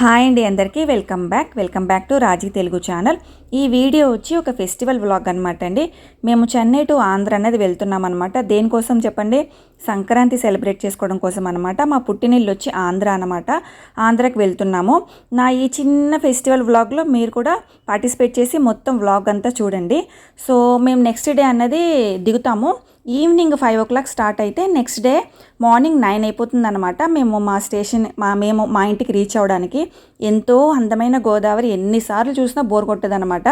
Hi అండి అందరికీ. Welcome back. Welcome back to Raji Telugu channel. ఈ వీడియో వచ్చి ఒక ఫెస్టివల్ వ్లాగ్ అనమాట అండి. మేము చెన్నై టు ఆంధ్ర అనేది వెళ్తున్నాం అనమాట దేనికోసం చెప్పండి? సంక్రాంతి సెలబ్రేట్ చేసుకోవడం కోసం అనమాట మా పుట్టినిల్లు వచ్చి ఆంధ్ర అనమాట ఆంధ్రాకి వెళ్తున్నాము. నా ఈ చిన్న ఫెస్టివల్ వ్లాగ్లో మీరు కూడా పార్టిసిపేట్ చేసి మొత్తం వ్లాగ్ అంతా చూడండి. సో మేము నెక్స్ట్ డే అన్నది దిగుతాము. Evening five o'clock start అయితే నెక్స్ట్ డే మార్నింగ్ నైన్ అయిపోతుందనమాట మేము మా స్టేషన్ మా మేము మా ఇంటికి రీచ్ అవ్వడానికి ఎంతో అందమైన గోదావరి ఎన్నిసార్లు చూసినా బోర్ కొట్టదనమాట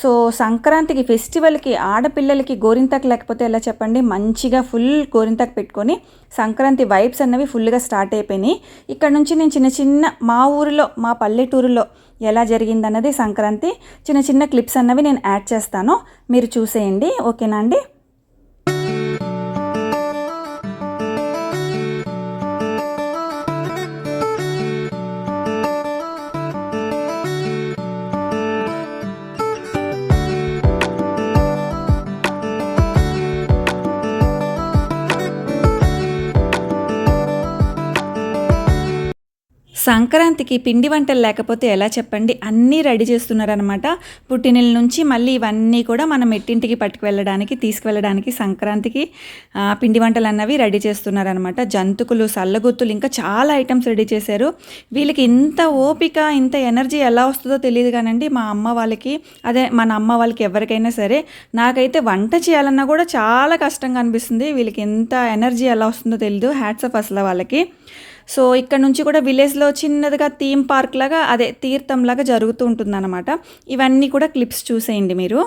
సో సంక్రాంతికి ఫెస్టివల్కి ఆడపిల్లలకి గోరింతకు లేకపోతే ఎలా చెప్పండి? మంచిగా ఫుల్ గోరింతకు పెట్టుకొని సంక్రాంతి వైబ్స్ అన్నవి ఫుల్గా స్టార్ట్ అయిపోయినాయి. ఇక్కడ నుంచి నేను చిన్న చిన్న మా ఊరిలో మా పల్లెటూరులో ఎలా జరిగిందన్నది సంక్రాంతి చిన్న చిన్న క్లిప్స్ అన్నవి నేను యాడ్ చేస్తాను. మీరు చూసేయండి. ఓకేనా అండి? సంక్రాంతికి పిండి వంటలు లేకపోతే ఎలా చెప్పండి? అన్నీ రెడీ చేస్తున్నారనమాట పుట్టినెల నుంచి మళ్ళీ ఇవన్నీ కూడా మనం ఎట్టింటికి పట్టుకువెళ్ళడానికి తీసుకువెళ్ళడానికి సంక్రాంతికి పిండి వంటలు అన్నవి రెడీ చేస్తున్నారనమాట జంతుకులు సల్లగుత్తులు ఇంకా చాలా ఐటమ్స్ రెడీ చేశారు. వీళ్ళకి ఇంత ఓపిక ఇంత ఎనర్జీ ఎలా వస్తుందో తెలియదు కానండి. మా అమ్మ వాళ్ళకి అదే మన అమ్మ వాళ్ళకి ఎవరికైనా సరే నాకైతే వంట చేయాలన్నా కూడా చాలా కష్టంగా అనిపిస్తుంది. వీళ్ళకి ఎంత ఎనర్జీ ఎలా వస్తుందో తెలియదు హ్యాట్స్ ఆఫ్ అసలు వాళ్ళకి. సో ఇక్కడ నుంచి కూడా విలేజ్లో చిన్నదిగా థీమ్ పార్క్ లాగా అదే తీర్థం లాగా జరుగుతూ ఉంటుందన్నమాట. ఇవన్నీ కూడా క్లిప్స్ చూసేయండి మీరు.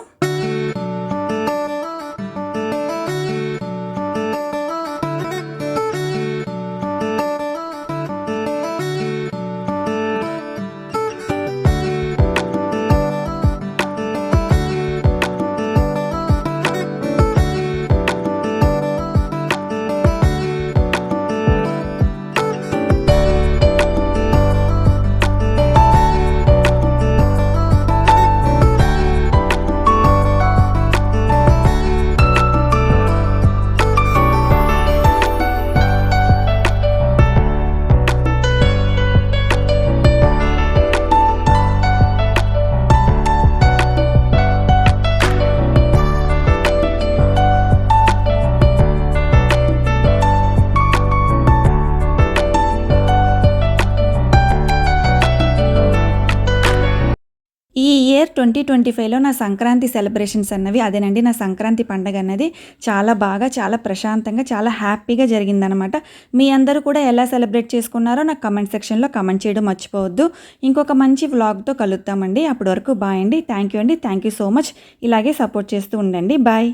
ఇయర్ ట్వంటీ ట్వంటీ ఫైవ్లో నా సంక్రాంతి సెలబ్రేషన్స్ అన్నవి అదేనండి నా సంక్రాంతి పండగ అన్నది చాలా బాగా చాలా ప్రశాంతంగా చాలా హ్యాపీగా జరిగిందనమాట మీ అందరూ కూడా ఎలా సెలబ్రేట్ చేసుకున్నారో నాకు కమెంట్ సెక్షన్లో కమెంట్ చేయడం మర్చిపోవద్దు. ఇంకొక మంచి వ్లాగ్తో కలుద్దామండి. అప్పటి వరకు బాయ్ అండి. థ్యాంక్ యూ అండి. Thank you so much. ఇలాగే సపోర్ట్ చేస్తూ ఉండండి. బాయ్.